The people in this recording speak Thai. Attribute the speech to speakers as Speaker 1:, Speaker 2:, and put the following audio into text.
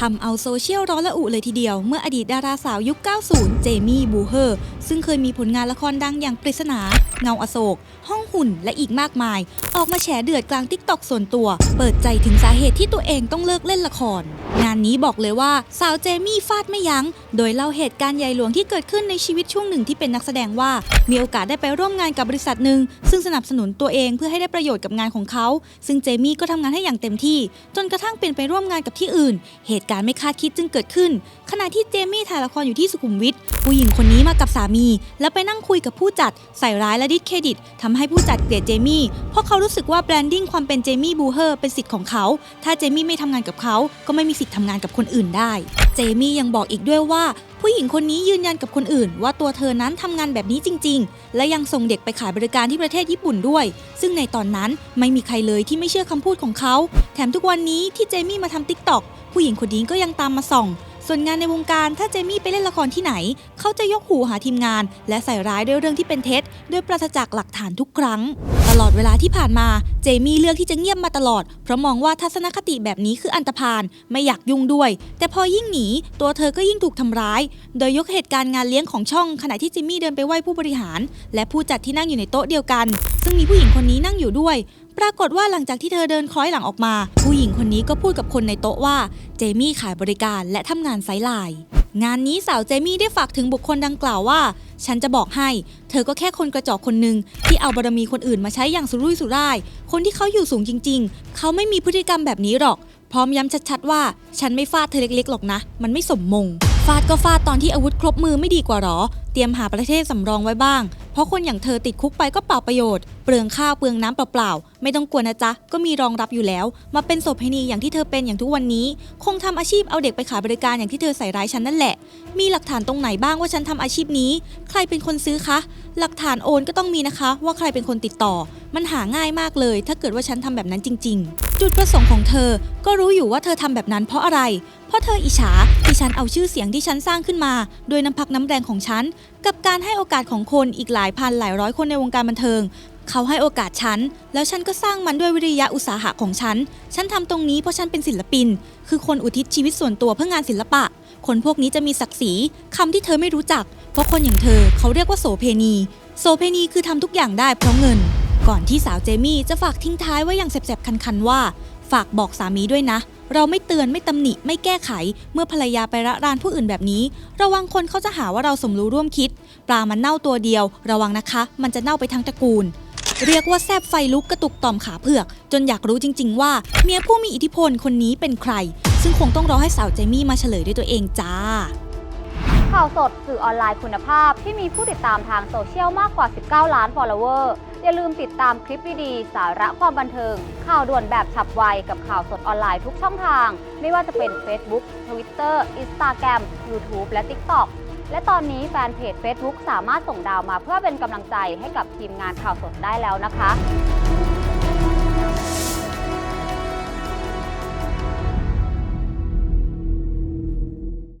Speaker 1: ทำเอาโซเชียลร้อนระอุเลยทีเดียว เมื่ออดีตดาราสาวยุค 90 เจมี่บูเฮอร์ ซึ่งเคยมีผลงานละครดังอย่างปริศนา เงาอโศก ห้องหุ่นและอีกมากมาย ออกมาแฉเดือดกลางทิกตอกส่วนตัว เปิดใจถึงสาเหตุที่ตัวเองต้องเลิกเล่นละครานนี้บอกเลยว่าสาวเจมี่ฟาดไม่ยัง้ง โดยเล่าเหตุการณ์ใหญ่หลวงที่เกิดขึ้นในชีวิตช่วงหนึ่งที่เป็นนักแสดงว่า มีโอกาสได้ไปร่วมงานกับบริษัทหนึ่ง ซึ่งสนับสนุนตัวเองเพื่อให้ได้ประโยชน์กับงานของเขา ซึ่งเจมี่ก็ทำงานให้อย่างเต็มที่ จนกระทั่งเป็นไปร่วมงานกับที่อื่น เหตุการณ์ไม่คาดคิดจึงเกิดขึ้น ขณะที่เจมี่ถ่ายละครอยู่ที่สุขุมวิทผู้หญิงคนนี้มากับสามี แล้วไปนั่งคุยกับผู้จัดใส่ร้ายและดิสเครดิตทำให้ผู้จัดเกลียดเจมี่เพราะเขารู้สึกว่าแบรนดิ้งความเป็นเจมี่บูเฮอร์เป็นสิทธิ์ของเขา ถ้าเจมี่ไม่ทำงานกับเขาก็ไม่มีสิทธิ์ทำงานกับคนอื่นได้ เจมี่ยังบอกอีกด้วยว่า ผู้หญิงคนนี้ยืนยันกับคนอื่น ว่าตัวเธอนั้นทำงานแบบนี้จริง ๆ และยังส่งเด็กไปขายบริการที่ประเทศญี่ปุ่นด้วย ซึ่งในตอนนั้นไม่มีใครเลยที่ไม่เชื่อคำพูดของเขา แถมทุกวันนี้ที่เจมี่มาทำติ๊กต็อกผู้หญิงคนนี้ก็ยังตามมาส่อง ส่วนงานในวงการถ้าเจมี่ไปเล่นละครที่ไหน เขาจะยกหูหาทีมงาน และใส่ร้ายด้วยเรื่องที่เป็นเท็จด้วยปราศจากหลักฐานทุกครั้ง ตลอดเวลาที่ผ่านมาเจมี่เลือกที่จะเงียบมาตลอด เพราะมองว่าทัศนคติแบบนี้คืออันตรพานไม่อยากยุ่งด้วย แต่พอยิ่งหนี ตัวเธอก็ยิ่งถูกทำร้าย โดยยกเหตุการณ์งานเลี้ยงของช่องขณะที่เจมี่เดินไปไหว้ผู้บริหาร และผู้จัดที่นั่งอยู่ในโต๊ะเดียวกัน ซึ่งมีผู้หญิงคนนี้นั่งอยู่ด้วยปรากฏว่าหลังจากที่เธอเดินคล้อยหลังออกมา ผู้หญิงคนนี้ก็พูดกับคนในโต๊ะว่า เจมี่ขายบริการและทำงานไซไลน์งานนี้สาวเจมี่ได้ฝากถึงบุคคลดังกล่าวว่า ฉันจะบอกให้ เธอก็แค่คนกระจอกคนหนึ่งที่เอาบารมีคนอื่นมาใช้อย่างสุรุ่ยสุร่าย คนที่เขาอยู่สูงจริง ๆ เขาไม่มีพฤติกรรมแบบนี้หรอก พร้อมย้ำชัดๆว่า ฉันไม่ฟาดเธอเล็กๆหรอกนะ มันไม่สมมง ฟาดก็ฟาดตอนที่อาวุธครบมือไม่ดีกว่าหรอ เตรียมหาประเทศสำรองไว้บ้างเพราะคนอย่างเธอติดคุกไปก็เปล่าประโยชน์ เปลืองข้าวเปลืองน้ำเปล่าๆ ไม่ต้องกลัวนะจ๊ะ ก็มีรองรับอยู่แล้ว มาเป็นโสเภณีอย่างที่เธอเป็นอย่างทุกวันนี้ คงทำอาชีพเอาเด็กไปขายบริการอย่างที่เธอใส่ร้ายฉันนั่นแหละ มีหลักฐานตรงไหนบ้างว่าฉันทำอาชีพนี้ ใครเป็นคนซื้อคะ หลักฐานโอนก็ต้องมีนะคะ ว่าใครเป็นคนติดต่อ มันหาง่ายมากเลย ถ้าเกิดว่าฉันทำแบบนั้นจริง ๆ จุดประสงค์ของเธอ ก็รู้อยู่ว่าเธอทำแบบนั้นเพราะอะไร เพราะเธออิจฉาที่ฉันเอาชื่อเสียงที่ฉันสร้างขึ้นมา โดยน้ำพักน้ำแรงของฉันกับการให้โอกาสของคนอีกหลายพันหลายร้อยคนในวงการบันเทิง เขาให้โอกาสฉัน แล้วฉันก็สร้างมันด้วยวิริยะอุตสาหะของฉัน ฉันทำตรงนี้เพราะฉันเป็นศิลปิน คือคนอุทิศชีวิตส่วนตัวเพื่องานศิลปะ คนพวกนี้จะมีศักดิ์ศรีคำที่เธอไม่รู้จัก เพราะคนอย่างเธอเขาเรียกว่าโสเพณี โสเพณีคือทำทุกอย่างได้เพราะเงิน ก่อนที่สาวเจมี่จะฝากทิ้งท้ายไว้อย่างแสบๆคันๆว่า ฝากบอกสามีด้วยนะ เราไม่เตือนไม่ตำหนิไม่แก้ไข เมื่อภรรยาไประรานผู้อื่นแบบนี้ ระวังคนเขาจะหาว่าเราสมรู้ร่วมคิด ปลามันเน่าตัวเดียว ระวังนะคะ มันจะเน่าไปทั้งตระกูล เรียกว่าแซบไฟลุกกระตุกต่อมขาเผือก จนอยากรู้จริง ๆ ว่า เมียผู้มีอิทธิพลคนนี้เป็นใคร ซึ่งคงต้องรอให้สาวเจมี่มาเฉลยด้วยตัวเองจ้า
Speaker 2: ข่าวสดสื่อออนไลน์คุณภาพที่มีผู้ติดตามทางโซเชียลมากกว่า 19 ล้าน follower อย่าลืมติดตามคลิปดีๆ สาระความบันเทิง ข่าวด่วนแบบฉับไว กับข่าวสดออนไลน์ทุกช่องทาง ไม่ว่าจะเป็น Facebook Twitter Instagram YouTube และ TikTok และตอนนี้แฟนเพจ Facebook สามารถส่งดาวมาเพื่อเป็นกำลังใจให้กับทีมงานข่าวสดได้แล้วนะคะ